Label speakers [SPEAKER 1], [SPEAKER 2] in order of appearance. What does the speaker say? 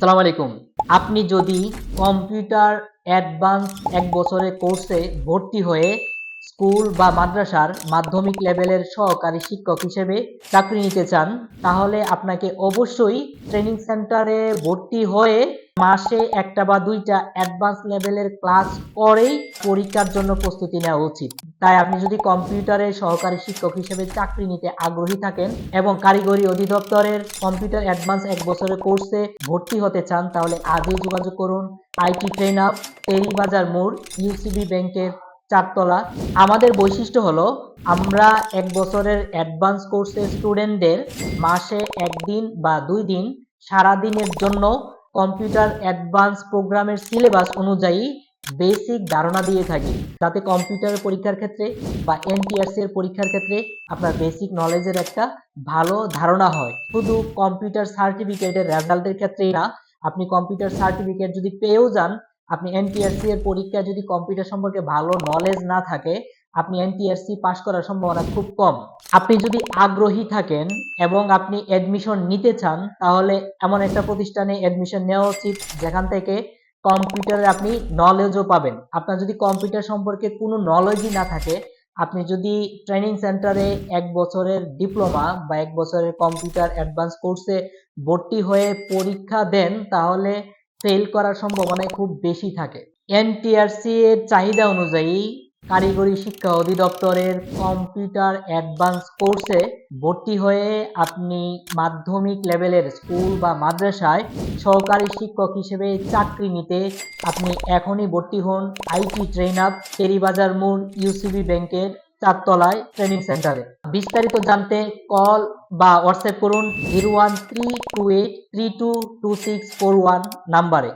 [SPEAKER 1] আসসালামু আলাইকুম। আপনি যদি কম্পিউটার অ্যাডভান্স এক বছরের কোর্সে ভর্তি হয়ে স্কুল বা মাদ্রাসার মাধ্যমিক লেভেলের সহকারী শিক্ষক হিসেবে চাকরি নিতে চান, তাহলে আপনাকে অবশ্যই ট্রেনিং সেন্টারে ভর্তি হয়ে মাসে একটা বা দুইটা অ্যাডভান্স লেভেলের ক্লাস করেই পরীক্ষার জন্য প্রস্তুতি নেওয়া উচিত। তাই আপনি যদি কম্পিউটারে সহকারী শিক্ষক হিসেবে চাকরি নিতে আগ্রহী থাকেন এবং কারিগরি অধিদপ্তরের কম্পিউটার অ্যাডভান্স এক বছরের কোর্সে ভর্তি হতে চান, তাহলে আজই যোগাযোগ করুন আইটি ট্রেন আপ টেরিবাজার মোড় ইউসিবি ব্যাংকের চারতলা। আমাদের বৈশিষ্ট্য হলো, আমরা এক বছরের অ্যাডভান্স কোর্সের স্টুডেন্টদের মাসে একদিন বা দুই দিন সারাদিনের জন্য কম্পিউটার অ্যাডভান্স প্রোগ্রামের সিলেবাস অনুযায়ী বেসিক ধারণা দিয়ে থাকি। যাতে কম্পিউটারের পরীক্ষার ক্ষেত্রে বা এনটিআরসি এর পরীক্ষার ক্ষেত্রে আপনার বেসিক নলেজের একটা ভালো ধারণা হয়। শুধু কম্পিউটার সার্টিফিকেটের রেজাল্টের ক্ষেত্রেই না, আপনি কম্পিউটার সার্টিফিকেট যদি পেয়েও যান, আপনি এনটিআরসি এর পরীক্ষায় যদি কম্পিউটার সম্পর্কে ভালো নলেজ না থাকে আপনি এনটিআরসি পাশ করার সম্ভাবনা খুব কম। আপনি যদি আগ্রহী থাকেন এবং আপনি অ্যাডমিশন নিতে চান, তাহলে এমন একটা প্রতিষ্ঠানে অ্যাডমিশন নেওয়া উচিত, যেখান থেকে কম্পিউটারে আপনি নলেজও পাবেন। আপনার যদি কম্পিউটার সম্পর্কে কোনো নলেজই না থাকে, আপনি যদি ট্রেনিং সেন্টারে এক বছরের ডিপ্লোমা বা এক বছরের কম্পিউটার অ্যাডভান্স কোর্সে ভর্তি হয়ে পরীক্ষা দেন, তাহলে ফেল করার সম্ভাবনা খুব বেশি থাকে। এনটিআরসি এর চাহিদা অনুযায়ী কারিগরি শিক্ষা অধিদপ্তরের কম্পিউটার অ্যাডভান্স কোর্সে ভর্তি হয়ে আপনি মাধ্যমিক লেভেলের স্কুল বা মাদ্রাসায় সহকারী শিক্ষক হিসেবে চাকরি নিতে আপনি এখনই ভর্তি হন আইটি ট্রেন আপ টেরিবাজার মোড় ইউসিবি ব্যাংকের চারতলায় ট্রেনিং সেন্টারে। বিস্তারিত জানতে কল বা হোয়াটসঅ্যাপ করুন zero one three two eight three two two six four one নাম্বারে।